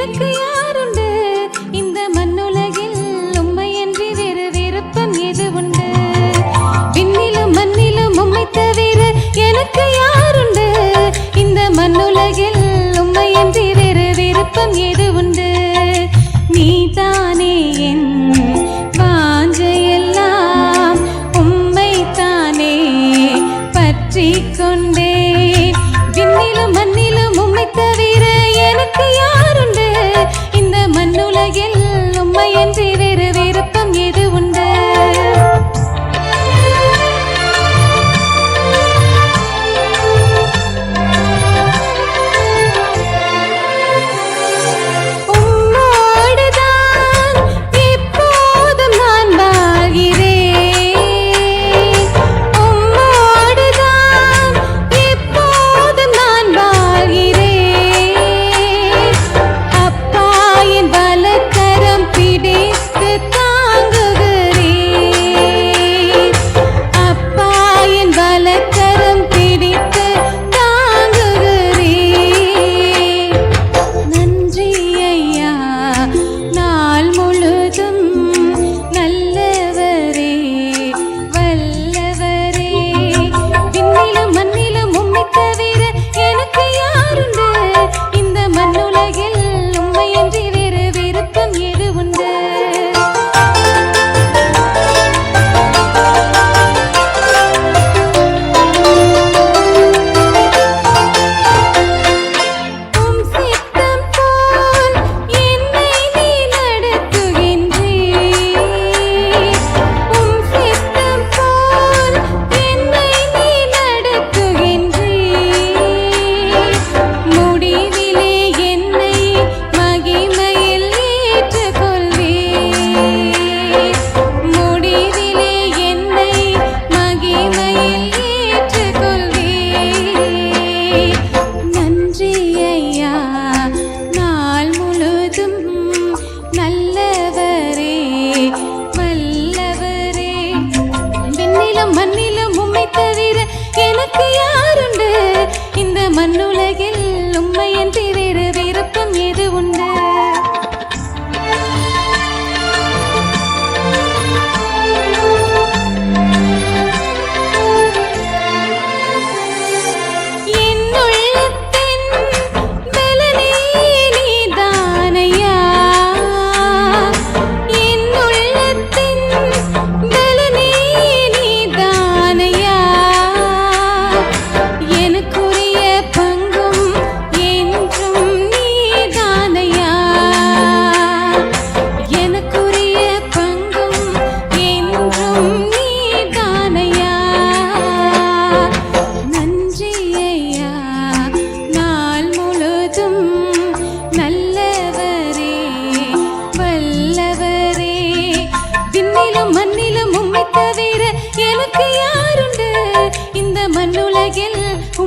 எனக்கு யாருண்டு? இந்த மண்ணுலகில் உண்மையன்றி வேறு விருப்பம் எது உண்டு? விண்ணிலும் மண்ணிலும் உண்மை தவிர எனக்கு யாருண்டு? இந்த மண்ணுலகில் உண்மையன்றி வேறு விருப்பம் எது உண்டு? நீ தானே என்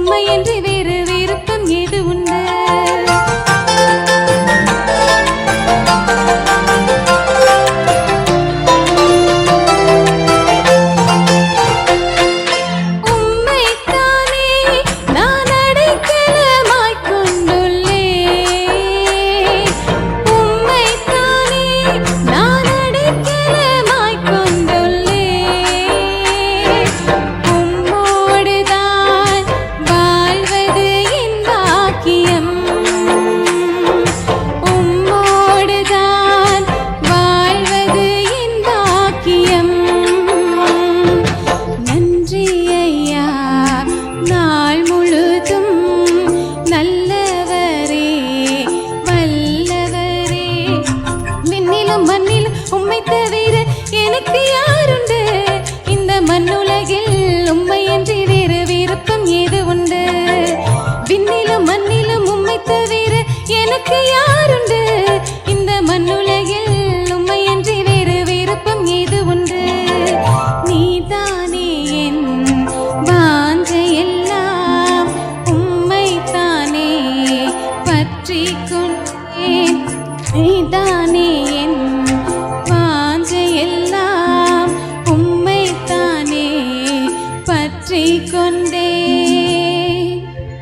உண்மை என்று வேறு தவிர எனக்கு யாருண்டு? இந்த மண்ணுலகில் உண்மை என்று வேறு விருப்பம் ஏது உண்டு? விண்ணிலும் மண்ணிலும் உண்மை தவிர எனக்கு யாருண்டு? இந்த மண்ணுலகில் உண்மை என்று வேறு விருப்பம் ஏது உண்டு? நீதானே என் வாஞ்சை எல்லாம் உண்மை தானே பற்றி கொண்டேன். நீதானே